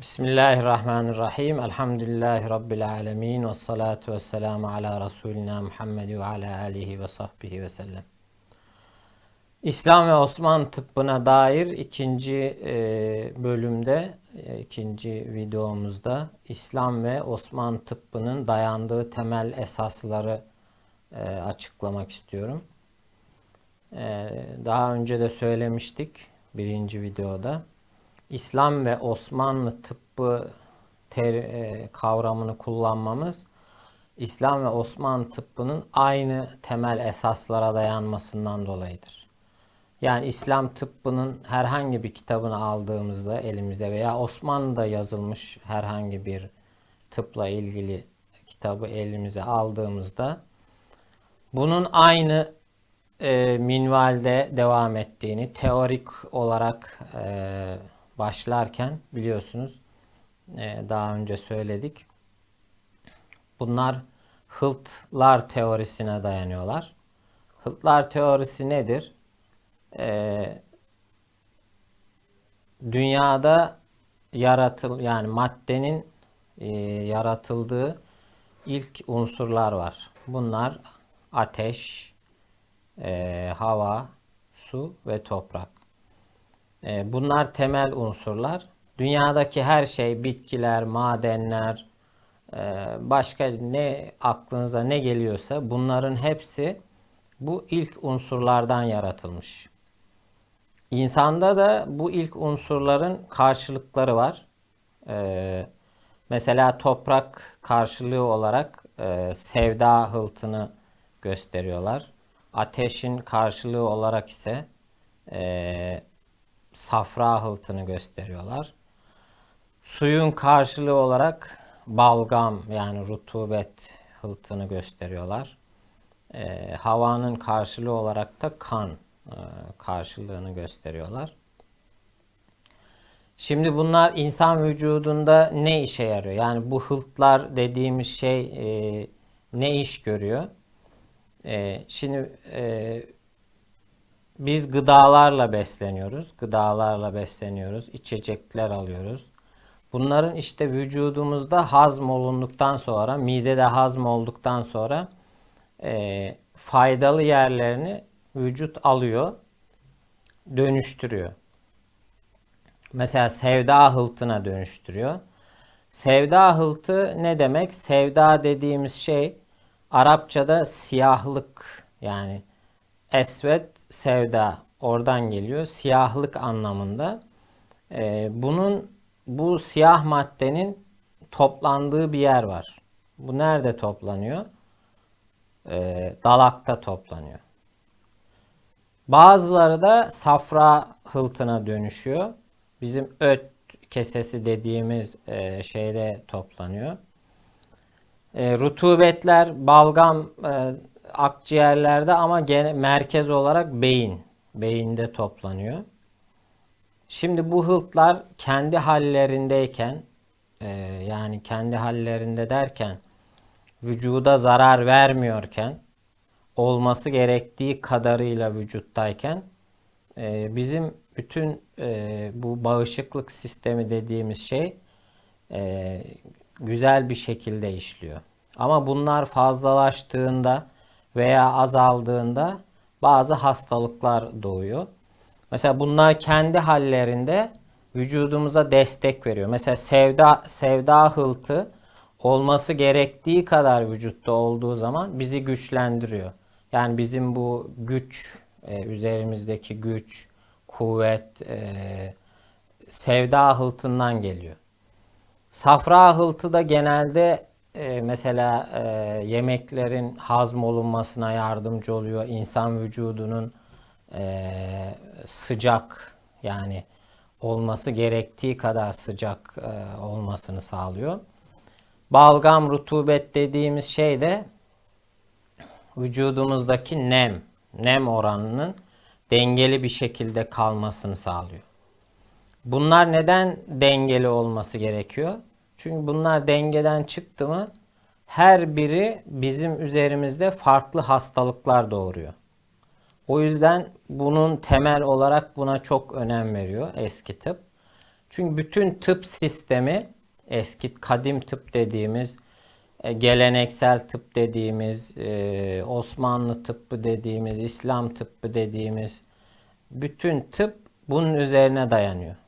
Bismillahirrahmanirrahim. Elhamdülillahi Rabbil alemin. Ve salatu ve selamu ala Resulina Muhammed ve ala alihi ve sahbihi ve sellem. İslam ve Osmanlı tıbbına dair ikinci e, bölümde, e, ikinci videomuzda İslam ve Osmanlı tıbbının dayandığı temel esasları e, açıklamak istiyorum. Daha önce de söylemiştik birinci videoda. İslam ve Osmanlı tıbbı ter, e, kavramını kullanmamız İslam ve Osmanlı tıbbının aynı temel esaslara dayanmasından dolayıdır. Yani İslam tıbbının herhangi bir kitabını aldığımızda elimize veya Osmanlı'da yazılmış herhangi bir tıpla ilgili kitabı elimize aldığımızda bunun aynı e, minvalde devam ettiğini teorik olarak e, başlarken biliyorsunuz e, daha önce söyledik. Bunlar hıltlar teorisine dayanıyorlar. Hıltlar teorisi nedir? E, dünyada yaratıl yani maddenin e, yaratıldığı ilk unsurlar var. Bunlar ateş, e, hava, su ve toprak. E, bunlar temel unsurlar. Dünyadaki her şey, bitkiler, madenler, e, başka ne aklınıza ne geliyorsa bunların hepsi bu ilk unsurlardan yaratılmış. İnsanda da bu ilk unsurların karşılıkları var. E, mesela toprak karşılığı olarak sevda hıltını gösteriyorlar. Ateşin karşılığı olarak ise safra hıltını gösteriyorlar. Suyun karşılığı olarak balgam yani rutubet hıltını gösteriyorlar. E, havanın karşılığı olarak da kan e, karşılığını gösteriyorlar. Şimdi bunlar insan vücudunda ne işe yarıyor? Yani bu hıltlar dediğimiz şey e, ne iş görüyor? E, şimdi e, biz gıdalarla besleniyoruz. Gıdalarla besleniyoruz. içecekler alıyoruz. Bunların işte vücudumuzda hazm olunduktan sonra, midede hazm olduktan sonra e, faydalı yerlerini vücut alıyor, dönüştürüyor. Mesela sevda hıltına dönüştürüyor. Sevda hıltı ne demek? Sevda dediğimiz şey Arapçada siyahlık yani esvet sevda oradan geliyor. Siyahlık anlamında. Ee, bunun bu siyah maddenin toplandığı bir yer var. Bu nerede toplanıyor? Ee, dalakta toplanıyor. Bazıları da safra hıltına dönüşüyor. Bizim öt kesesi dediğimiz e, şeyde toplanıyor. E, rutubetler, balgam e, akciğerlerde ama gene, merkez olarak beyin. Beyinde toplanıyor. Şimdi bu hıltlar kendi hallerindeyken e, yani kendi hallerinde derken vücuda zarar vermiyorken olması gerektiği kadarıyla vücuttayken e, bizim bütün e, bu bağışıklık sistemi dediğimiz şey e, güzel bir şekilde işliyor. Ama bunlar fazlalaştığında veya azaldığında bazı hastalıklar doğuyor. Mesela bunlar kendi hallerinde vücudumuza destek veriyor. Mesela sevda sevda hıltı olması gerektiği kadar vücutta olduğu zaman bizi güçlendiriyor. Yani bizim bu güç, e, üzerimizdeki güç, kuvvet, e, sevda hıltından geliyor. Safra hıltı da genelde e, mesela e, yemeklerin hazm olunmasına yardımcı oluyor. İnsan vücudunun e, sıcak yani olması gerektiği kadar sıcak e, olmasını sağlıyor. Balgam rutubet dediğimiz şey de vücudumuzdaki nem, nem oranının dengeli bir şekilde kalmasını sağlıyor. Bunlar neden dengeli olması gerekiyor? Çünkü bunlar dengeden çıktı mı her biri bizim üzerimizde farklı hastalıklar doğuruyor. O yüzden bunun temel olarak buna çok önem veriyor eski tıp. Çünkü bütün tıp sistemi eski kadim tıp dediğimiz e, geleneksel tıp dediğimiz, e, Osmanlı tıbbı dediğimiz, İslam tıbbı dediğimiz bütün tıp bunun üzerine dayanıyor.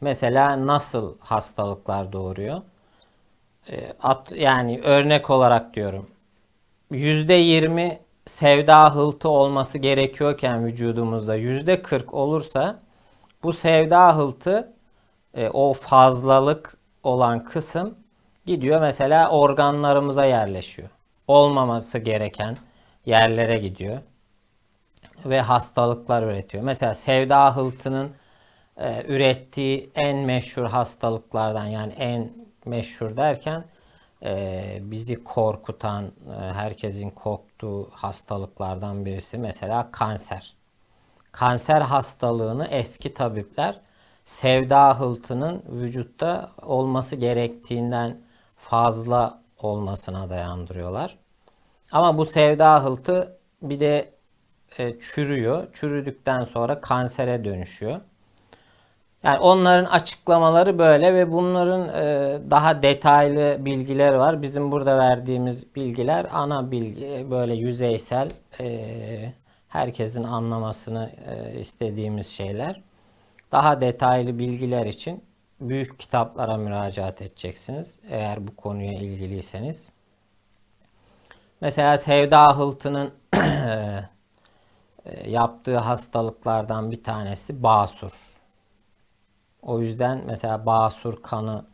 Mesela nasıl hastalıklar doğuruyor? E, at, yani örnek olarak diyorum. %20 sevda hıltı olması gerekiyorken vücudumuzda %40 olursa bu sevda hıltı e, o fazlalık olan kısım gidiyor mesela organlarımıza yerleşiyor. Olmaması gereken yerlere gidiyor ve hastalıklar üretiyor. Mesela sevda hıltının e, ürettiği en meşhur hastalıklardan yani en meşhur derken e, bizi korkutan, e, herkesin korktuğu hastalıklardan birisi mesela kanser. Kanser hastalığını eski tabipler sevda hıltının vücutta olması gerektiğinden fazla olmasına dayandırıyorlar. Ama bu sevda hıltı bir de e, çürüyor. Çürüdükten sonra kansere dönüşüyor. Yani onların açıklamaları böyle ve bunların e, daha detaylı bilgileri var. Bizim burada verdiğimiz bilgiler ana bilgi, böyle yüzeysel, e, herkesin anlamasını e, istediğimiz şeyler. Daha detaylı bilgiler için büyük kitaplara müracaat edeceksiniz eğer bu konuya ilgiliyseniz. Mesela Sevda Hıltı'nın e, yaptığı hastalıklardan bir tanesi basur. O yüzden mesela basur kanı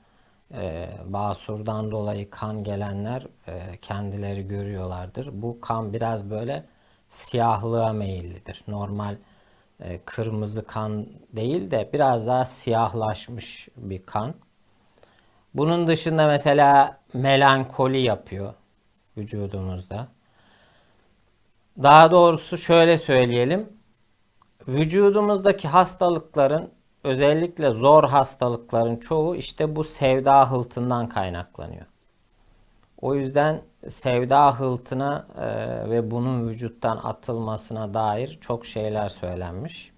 e, basurdan dolayı kan gelenler e, kendileri görüyorlardır. Bu kan biraz böyle siyahlığa meyillidir. Normal e, kırmızı kan değil de biraz daha siyahlaşmış bir kan. Bunun dışında mesela melankoli yapıyor vücudumuzda. Daha doğrusu şöyle söyleyelim. Vücudumuzdaki hastalıkların özellikle zor hastalıkların çoğu işte bu sevda hıltından kaynaklanıyor. O yüzden sevda hıltına e, ve bunun vücuttan atılmasına dair çok şeyler söylenmiş.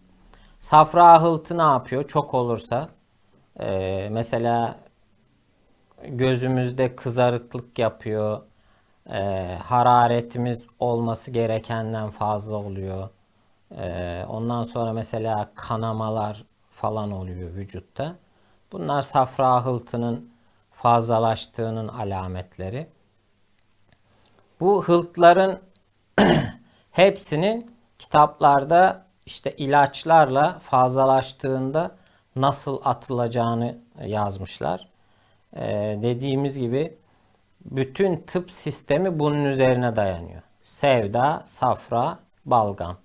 Safra hıltı ne yapıyor? Çok olursa e, mesela gözümüzde kızarıklık yapıyor. E, hararetimiz olması gerekenden fazla oluyor. Ondan sonra mesela kanamalar falan oluyor vücutta. Bunlar safra hıltının fazlalaştığının alametleri. Bu hıltların hepsinin kitaplarda işte ilaçlarla fazlalaştığında nasıl atılacağını yazmışlar. Ee, dediğimiz gibi bütün tıp sistemi bunun üzerine dayanıyor. Sevda, safra, balgam.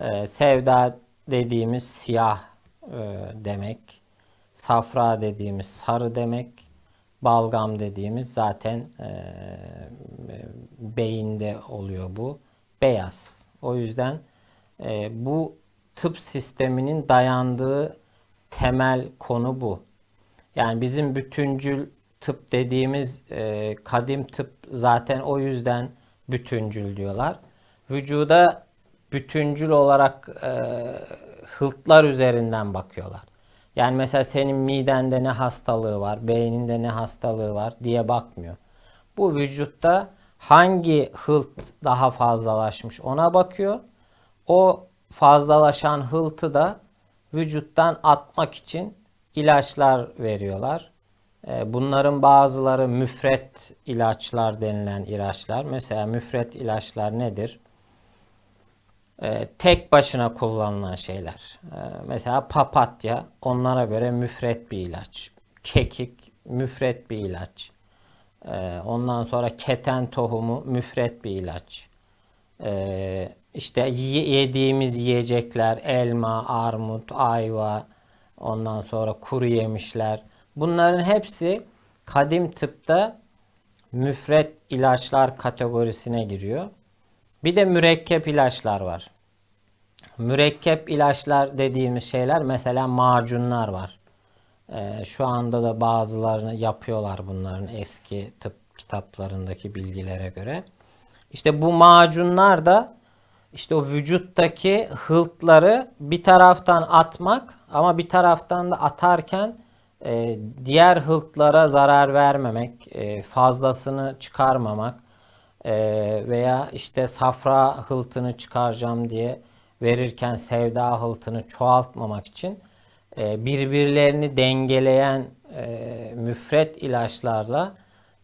Ee, sevda dediğimiz siyah e, demek. Safra dediğimiz sarı demek. Balgam dediğimiz zaten e, beyinde oluyor bu. Beyaz. O yüzden e, bu tıp sisteminin dayandığı temel konu bu. Yani bizim bütüncül tıp dediğimiz e, kadim tıp zaten o yüzden bütüncül diyorlar. Vücuda bütüncül olarak e, hıltlar üzerinden bakıyorlar. Yani mesela senin midende ne hastalığı var, beyninde ne hastalığı var diye bakmıyor. Bu vücutta hangi hılt daha fazlalaşmış ona bakıyor. O fazlalaşan hıltı da vücuttan atmak için ilaçlar veriyorlar. Ee, bunların bazıları müfret ilaçlar denilen ilaçlar. Mesela müfret ilaçlar nedir? Ee, tek başına kullanılan şeyler. Ee, mesela papatya onlara göre müfret bir ilaç. Kekik müfret bir ilaç. Ee, ondan sonra keten tohumu müfret bir ilaç. Ee, işte yediğimiz yiyecekler elma, armut, ayva, ondan sonra kuru yemişler. Bunların hepsi kadim tıpta müfret ilaçlar kategorisine giriyor. Bir de mürekkep ilaçlar var. Mürekkep ilaçlar dediğimiz şeyler mesela macunlar var. Ee, şu anda da bazılarını yapıyorlar bunların eski tıp kitaplarındaki bilgilere göre. İşte bu macunlar da işte o vücuttaki hıltları bir taraftan atmak ama bir taraftan da atarken e, diğer hıltlara zarar vermemek, e, fazlasını çıkarmamak e, veya işte safra hıltını çıkaracağım diye verirken sevda hıltını çoğaltmamak için e, birbirlerini dengeleyen e, müfret ilaçlarla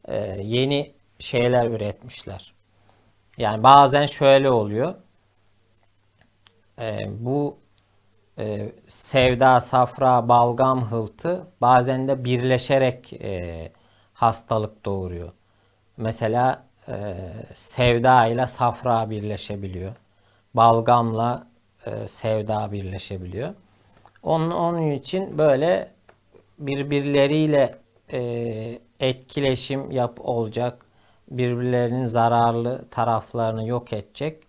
e, yeni şeyler üretmişler. Yani bazen şöyle oluyor. Bu sevda, safra, balgam hıltı bazen de birleşerek hastalık doğuruyor. Mesela e, sevda ile safra birleşebiliyor. Balgamla e, sevda birleşebiliyor. Onun, onun için böyle birbirleriyle e, etkileşim yap olacak, birbirlerinin zararlı taraflarını yok edecek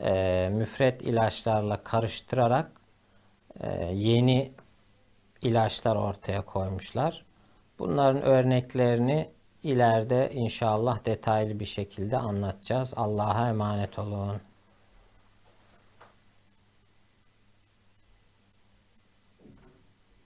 e, müfret ilaçlarla karıştırarak e, yeni ilaçlar ortaya koymuşlar. Bunların örneklerini ileride inşallah detaylı bir şekilde anlatacağız. Allah'a emanet olun.